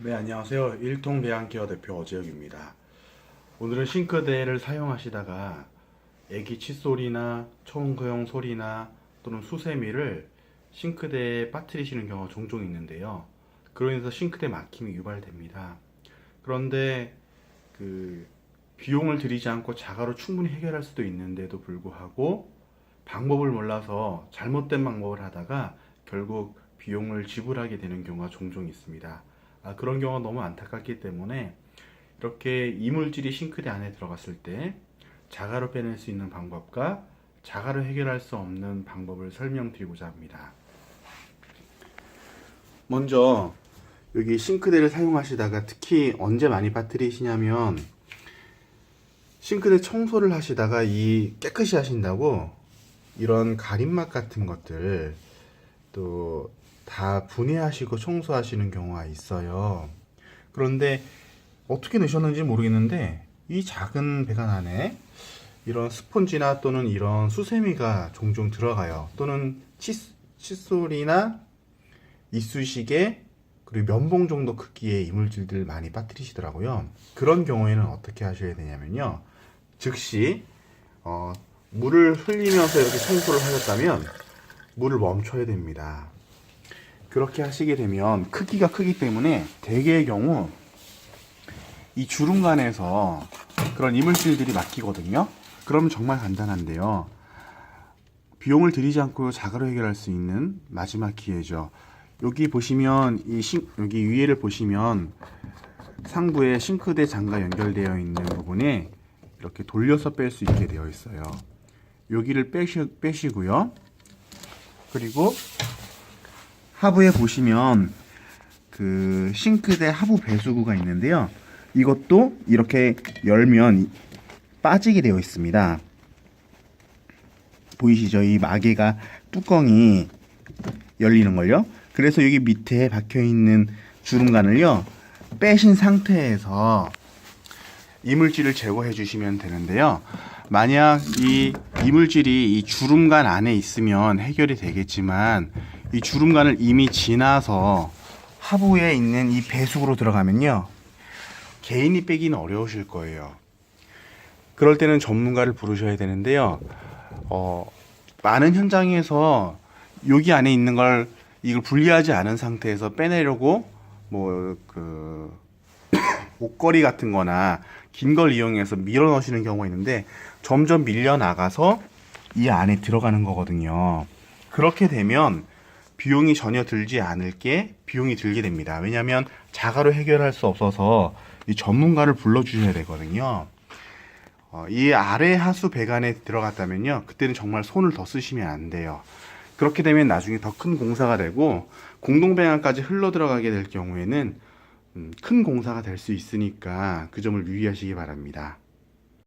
네, 안녕하세요. 일통 배양기어 대표 어재혁입니다. 오늘은 싱크대를 사용하시다가 애기 칫솔이나 청소용 소리나 또는 수세미를 싱크대에 빠뜨리시는 경우가 종종 있는데요. 그로 인해서 싱크대 막힘이 유발됩니다. 그런데 그 비용을 들이지 않고 자가로 충분히 해결할 수도 있는데도 불구하고 방법을 몰라서 잘못된 방법을 하다가 결국 비용을 지불하게 되는 경우가 종종 있습니다. 아, 그런 경우가 너무 안타깝기 때문에 이렇게 이물질이 싱크대 안에 들어갔을 때 자가로 빼낼 수 있는 방법과 자가로 해결할 수 없는 방법을 설명드리고자 합니다. 먼저 여기 싱크대를 사용하시다가 특히 언제 많이 빠뜨리시냐면 싱크대 청소를 하시다가 이 깨끗이 하신다고 이런 가림막 같은 것들 또 다 분해하시고 청소하시는 경우가 있어요. 그런데 어떻게 넣으셨는지 모르겠는데 이 작은 배관 안에 이런 스펀지나 또는 이런 수세미가 종종 들어가요. 또는 칫, 칫솔이나 이쑤시개 그리고 면봉 정도 크기의 이물질들 많이 빠뜨리시더라고요. 그런 경우에는 어떻게 하셔야 되냐면요. 즉시 어, 물을 흘리면서 이렇게 청소를 하셨다면 물을 멈춰야 됩니다. 그렇게 하시게 되면 크기가 크기 때문에 대개의 경우 이 주름관에서 그런 이물질들이 막히거든요. 그러면 정말 간단한데요. 비용을 들이지 않고 자가로 해결할 수 있는 마지막 기회죠. 여기 보시면 이 싱, 여기 위에를 보시면 상부에 싱크대 장과 연결되어 있는 부분에 이렇게 돌려서 뺄 수 있게 되어 있어요. 여기를 빼시, 빼시고요. 그리고 하부에 보시면 그 싱크대 하부 배수구가 있는데요. 이것도 이렇게 열면 빠지게 되어 있습니다. 보이시죠? 이 마개가 뚜껑이 열리는 걸요. 그래서 여기 밑에 박혀 있는 주름관을요. 빼신 상태에서 이물질을 제거해 주시면 되는데요. 만약 이 이물질이 이 주름관 안에 있으면 해결이 되겠지만 이 주름관을 이미 지나서 하부에 있는 이 배수구로 들어가면요. 개인이 빼기는 어려우실 거예요. 그럴 때는 전문가를 부르셔야 되는데요. 어, 많은 현장에서 여기 안에 있는 걸 이걸 분리하지 않은 상태에서 빼내려고 뭐그 목걸이 같은 거나 긴 걸 이용해서 밀어 넣으시는 경우가 있는데 점점 밀려 나가서 이 안에 들어가는 거거든요. 그렇게 되면 비용이 전혀 들지 않을 게 비용이 들게 됩니다. 왜냐하면 자가로 해결할 수 없어서 이 전문가를 불러 주셔야 되거든요. 어, 이 아래 하수 배관에 들어갔다면요. 그때는 정말 손을 더 쓰시면 안 돼요. 그렇게 되면 나중에 더 큰 공사가 되고 공동 배관까지 흘러 들어가게 될 경우에는 음, 큰 공사가 될 수 있으니까 그 점을 유의하시기 바랍니다.